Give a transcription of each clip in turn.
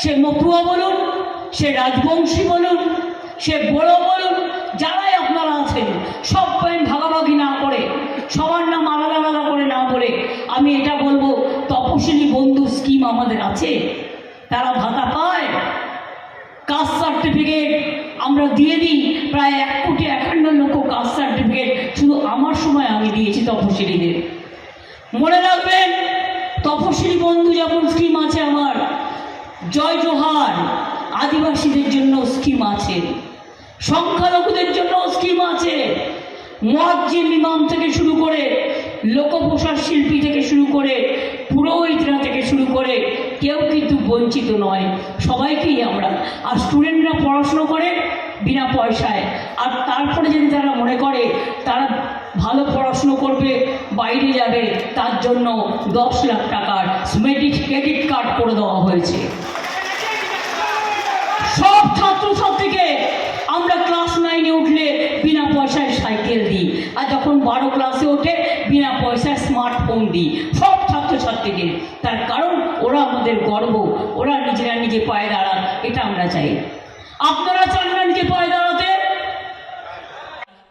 সে মতুয়া বলুন, সে রাজবংশী বলুন, সে বড় বলুন, যারাই আপনারা আছেন, সব পয়েন্ট ভাগাভাগি না করে, সবার নাম আলাদা আলাদা করে না বলে, আমি এটা বলব তপশিলি বন্ধু স্কিম আমাদের আছে? তারা ভাতা পায় কাস্ট সার্টিফিকেট আমরা দিয়ে দিই, প্রায় এক কোটি একান্ন লক্ষ কাস্ট সার্টিফিকেট শুধু আমার সময় আমি দিয়েছি তপশিলীদের মনে জয় জোহার। আদিবাসীদের জন্য স্কিম আছে। সংখ্যালঘুদের জন্য স্কিম আছে। মহাজ্জিম ইমাম থেকে শুরু করে লোকপ্রসার শিল্পী থেকে শুরু করে পুরোহিতরা থেকে শুরু করে কেউ কিন্তু বঞ্চিত নয়। সবাইকেই আমরা। আর স্টুডেন্টরা পড়াশুনো করে বিনা পয়সায়। আর তারপরে যদি তারা মনে করে, তারা ভালো পড়াশুনো করবে, বাইরে যাবে, তার জন্য দশ লাখ টাকার মেডিট ক্রেডিট কার্ড করে দেওয়া হয়েছে। সব ছাত্রছাত্রীকে আমরা ক্লাস নাইনে উঠলে বিনা পয়সায় সাইকেল দিই, আর যখন বারো ক্লাসে ওঠে, বিনা পয়সায় স্মার্টফোন দিই। সব ছাত্রছাত্রীদের তার কারণ, ওরা আমাদের গর্ব, ওরা নিজেরা নিজে পায়ে দাঁড়ান, এটা আমরা চাই। আপনারা চান না নিজে পায়ে দাঁড়াতে?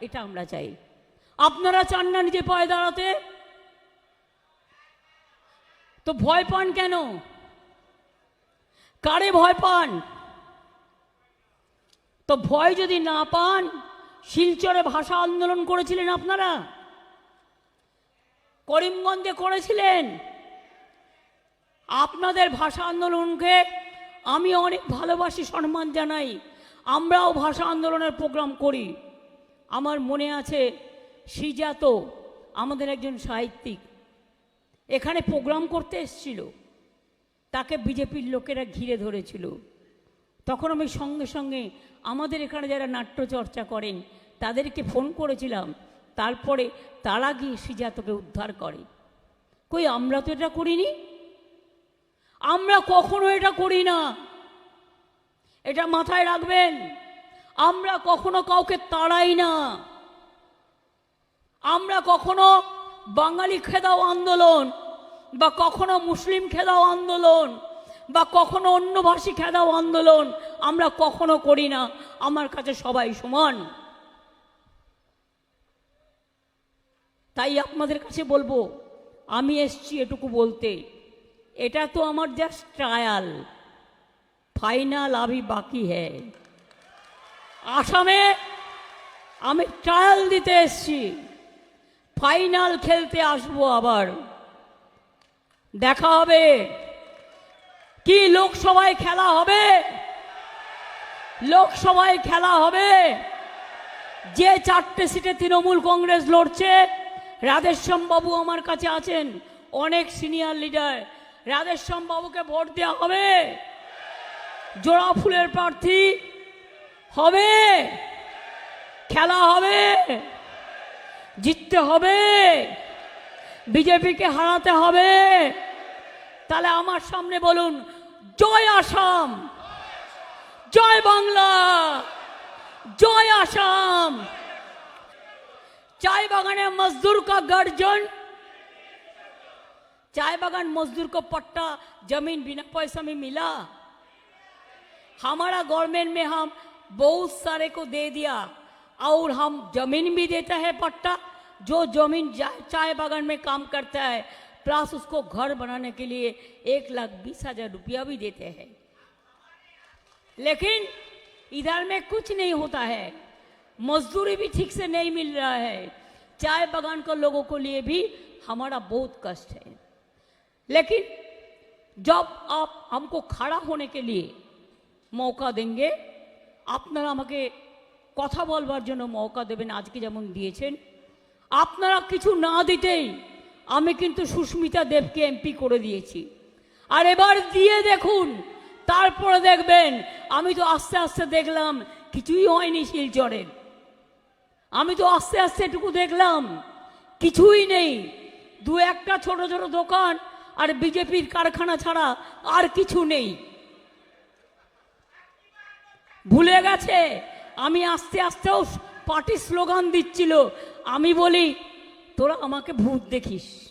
এটা আমরা চাই। আপনারা চান না নিজে পায়ে দাঁড়াতে? তো ভয় পান কেন? কারে ভয় পান? তো ভয় যদি না পান, শিলচরে ভাষা আন্দোলন করেছিলেন আপনারা? করিমগঞ্জে করেছিলেন? আপনাদের ভাষা আন্দোলনকে আমি অনেক ভালোবাসি, সম্মান জানাই। আমরাও ভাষা আন্দোলনের প্রোগ্রাম করি। আমার মনে আছে সিজাত আমাদের একজন সাহিত্যিক, এখানে প্রোগ্রাম করতে এসেছিল। তাকে বিজেপির লোকেরা ঘিরে ধরেছিল। তখন আমি সঙ্গে সঙ্গে আমাদের এখানে যারা নাট্য চর্চা করেন, তাদেরকে ফোন করেছিলাম। তারপরে তারা গিয়ে সিজাতকে উদ্ধার করে। কই, আমরা তো এটা করিনি? আমরা কখনো এটা করি না। এটা মাথায় রাখবেন, আমরা কখনো কাউকে তাড়াই না। আমরা কখনো বাঙালি খেদাও আন্দোলন বা কখনো মুসলিম খেদাও আন্দোলন বা কখনো অন্য ভাষী খেদাও আন্দোলন আমরা কখনো করি না। আমার কাছে সবাই সমান। তাই আপনাদের কাছে বলব, আমি এসছি এটুকু বলতে। এটা তো আমার জাস্ট ট্রায়াল ফাইনাল আবি বাকি হ্যাঁ আসামে আমি ট্রায়াল দিতে এসছি। ফাইনাল খেলতে আসব আবার। দেখা হবে। কি লোকসভায় খেলা হবে? লোকসভায় খেলা হবে। যে চারটে সিটে তৃণমূল কংগ্রেস লড়ছে বাবু আমার কাছে আছেন, অনেক সিনিয়র লিডার। বাবুকে ভোট দেওয়া হবে। জোড়া ফুলের প্রার্থী হবে। খেলা হবে। জিততে হবে বিজেপিকে হারাতে হবে তাহলে আমার সামনে বলুন জয় আসাম জয় বাংলা জয় আসাম चाय बागान है मजदूर का गर्जन चाय बागान मजदूर को पट्टा जमीन बिना पैसा में मिला हमारा गवर्नमेंट में हम बहुत सारे को दे दिया और हम ज़मीन भी देता है पट्टा, जो ज़मीन चाय बागान में काम करता है, प्लस उसको घर बनाने के लिए एक लाख बीस हज़ार रुपया भी देते हैं। लेकिन इधर में कुछ नहीं होता है। मजदूरी भी ठीक से नहीं मिल रहा है। चाय बागान के लोगों को लिए भी हमारा बहुत कष्ट है। लेकिन जब आप हमको खड़ा होने के लिए मौका देंगे अपना हमें কথা বলবার জন্য মৌকা দেবেন, আজকে যেমন দিয়েছেন। আপনারা কিছু না দিতেই আমি কিন্তু সুস্মিতা দেবকে এমপি করে দিয়েছি। আর এবার দিয়ে দেখুন, তারপরে দেখবেন, আমি তো আস্তে আস্তে দেখলাম, কিছুই হয়নি শিলচরের আমি তো আস্তে আস্তে এটুকু দেখলাম, কিছুই নেই। দু একটা ছোট ছোট দোকান আর বিজেপির কারখানা ছাড়া আর কিছু নেই। ভুলে গেছে? আমি আস্তে আস্তেও পার্টি স্লোগান দিচ্ছিল। আমি বলি, তোরা আমাকে ভূত দেখিস।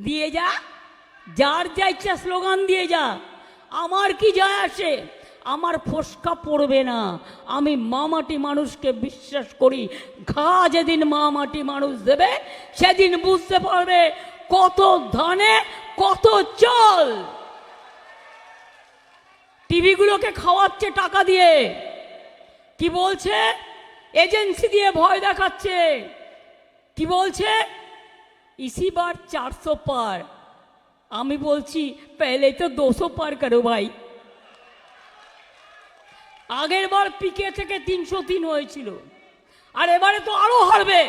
দিয়ে যা, যার যা ইচ্ছা স্লোগান দিয়ে যা। আমার কি যায় আসে? আমার ফসকা পড়বে না। আমি মামাটি মানুষকে বিশ্বাস করি। ঘা যেদিন মামাটি মানুষ দেবে, সেদিন বুঝতে পারবে কত ধানে, কত চল। টিভিগুলোকে খাওয়াচ্ছে টাকা দিয়ে। কি বলছে? এজেন্সি দিয়ে ভয় দেখাচ্ছে। কি বলছে? ইসি বার চারশো পার। আমি বলছি পেলে তো দুশো পার করো ভাই। আগের বার পিকে থেকে তিনশো তিন হয়েছিল। আর এবারে তো আরও হারবে।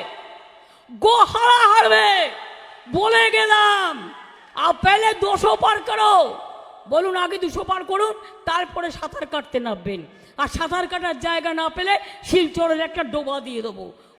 গো হারা হারবে। বলে গেলাম, আর পেলে দুশো পার করো। বলুন আগে দুশো পার করুন, তারপরে সাঁতার কাটতে নামবেন। আর সাঁতার কাটার জায়গা না পেলে শিলচরের একটা ডোবা দিয়ে দেবো।